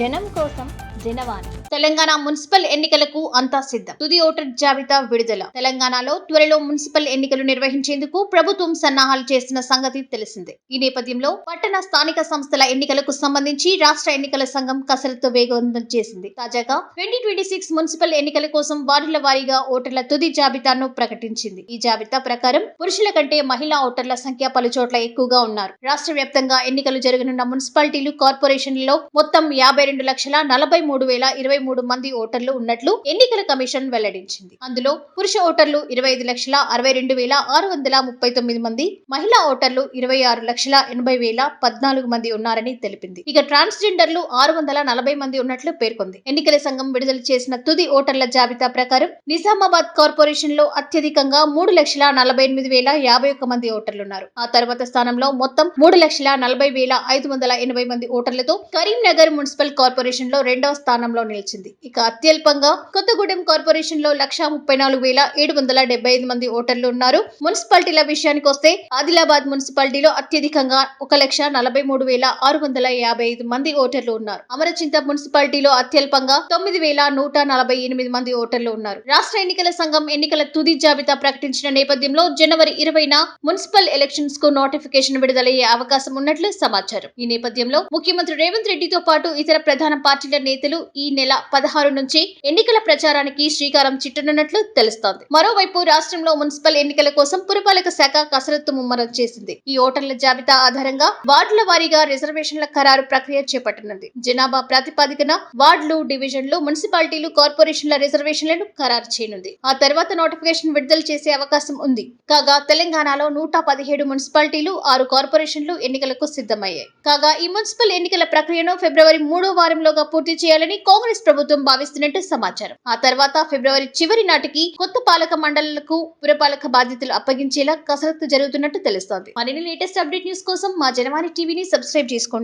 జనం కోసం జనవాణి. తెలంగాణ మున్సిపల్ ఎన్నికలకు అంతా సిద్ధం. తుది ఓటర్ జాబితా విడుదల. తెలంగాణలో త్వరలో మున్సిపల్ ఎన్నికలు నిర్వహించేందుకు ప్రభుత్వం సన్నాహాలు చేసిన సంగతి తెలిసిందే. ఈ నేపథ్యంలో పట్టణ స్థానిక సంస్థల ఎన్నికలకు సంబంధించి రాష్ట్ర ఎన్నికల సంఘం కసరత్తు వేగవంతం చేసింది. తాజాగా ట్వంటీ ట్వంటీ సిక్స్ మున్సిపల్ ఎన్నికల కోసం వార్డుల వారీగా ఓటర్ల తుది జాబితాను ప్రకటించింది. ఈ జాబితా ప్రకారం పురుషుల కంటే మహిళా ఓటర్ల సంఖ్య పలు చోట్ల ఎక్కువగా ఉన్నారు. రాష్ట్ర వ్యాప్తంగా ఎన్నికలు జరగనున్న మున్సిపాలిటీలు కార్పొరేషన్లలో మొత్తం యాభై రెండు లక్షల నలభై మూడు వేల ఇరవై మూడు మంది ఓటర్లు ఉన్నట్లు ఎన్నికల కమిషన్ వెల్లడించింది. అందులో పురుష ఓటర్లు ఇరవై ఐదు లక్షల అరవై రెండు వేల ఆరు వందల ముప్పై తొమ్మిది మంది మహిళా ఓటర్లు ఇరవై ఆరు లక్షల ఎనభై వేల పద్నాలుగు మంది ఉన్నారని తెలిపింది. ఇక ట్రాన్స్జెండర్లు ఆరు వందల నలభై మంది ఉన్నట్లు పేర్కొంది. ఎన్నికల సంఘం విడుదల చేసిన తుది ఓటర్ల జాబితా ప్రకారం నిజామాబాద్ కార్పొరేషన్లో అత్యధికంగా మూడు లక్షల నలభై ఎనిమిది వేల యాభై ఒక్క మంది ఓటర్లు ఉన్నారు ఆ తర్వాత స్థానంలో మొత్తం మూడు లక్షల నలభై వేల ఐదు వందల ఎనభై మంది ఓటర్లతో కరీంనగర్ మున్సిపల్ కార్పొరేషన్లో రెండవ స్థానంలో నిలిచింది ఇక అత్యల్పంగా కొత్తగూడెం కార్పొరేషన్లో లక్ష ముప్పై నాలుగు వేల ఏడు వందల డెబ్బై ఐదు మంది ఓటర్లు ఉన్నారు. మున్సిపాలిటీల విషయానికి వస్తే ఆదిలాబాద్ మున్సిపాలిటీలో అత్యధికంగా ఒక లక్ష నలభై మూడు వేల ఆరు వందల యాభై ఐదు మంది ఓటర్లు ఉన్నారు. అమరచింత మున్సిపాలిటీలో అత్యల్పంగా తొమ్మిది వేల నూట నలభై ఎనిమిది మంది ఓటర్లు ఉన్నారు. రాష్ట్ర ఎన్నికల సంఘం ఎన్నికల తుది జాబితా ప్రకటించిన నేపథ్యంలో జనవరి ఇరవైన మున్సిపల్ ఎలక్షన్స్కు నోటిఫికేషన్ విడుదలయ్యే అవకాశం ఉన్నట్లు సమాచారం. ఈ నేపథ్యంలో ముఖ్యమంత్రి రేవంత్ రెడ్డితో పాటు ఇతర ప్రధాన పార్టీల నేతలు ఈ నెల పదహారు నుంచి ఎన్నికల ప్రచారానికి శ్రీకారం చుట్టనున్నట్లు తెలుస్తోంది. మరోవైపు రాష్ట్రంలో మున్సిపల్ ఎన్నికల కోసం పురపాలక శాఖ కసరత్తు ముమ్మరం చేసింది. ఈ ఓటర్ల జాబితా ఆధారంగా వార్డుల వారీగా రిజర్వేషన్ల ఖరారు ప్రక్రియ చేపట్టనుంది. జనాభా ప్రాతిపదికన వార్డులు డివిజన్లు మున్సిపాలిటీలు కార్పొరేషన్ల రిజర్వేషన్లను ఖరారు చేయనుంది. ఆ తర్వాత నోటిఫికేషన్ విడుదల చేసే అవకాశం ఉంది. కాగా తెలంగాణలో నూట పదిహేడు మున్సిపాలిటీలు ఆరు కార్పొరేషన్లు ఎన్నికలకు సిద్ధమయ్యాయి. కాగా ఈ మున్సిపల్ ఎన్నికల ప్రక్రియను ఫిబ్రవరి మూడో వారంలోగా పూర్తి చేయాలని కాంగ్రెస్ ప్రభుత్వం భావిస్తున్నట్టు సమాచారం. ఆ తర్వాత ఫిబ్రవరి చివరి నాటికి కొత్త పాలక మండలాలకు పురపాలక బాధ్యతలు అప్పగించేలా కసరత్తు జరుగుతున్నట్టు తెలుస్తోంది. మరిన్ని లేటెస్ట్ అప్డేట్ న్యూస్ కోసం మా జనవాణి టీవీని సబ్స్క్రైబ్ చేసుకోండి.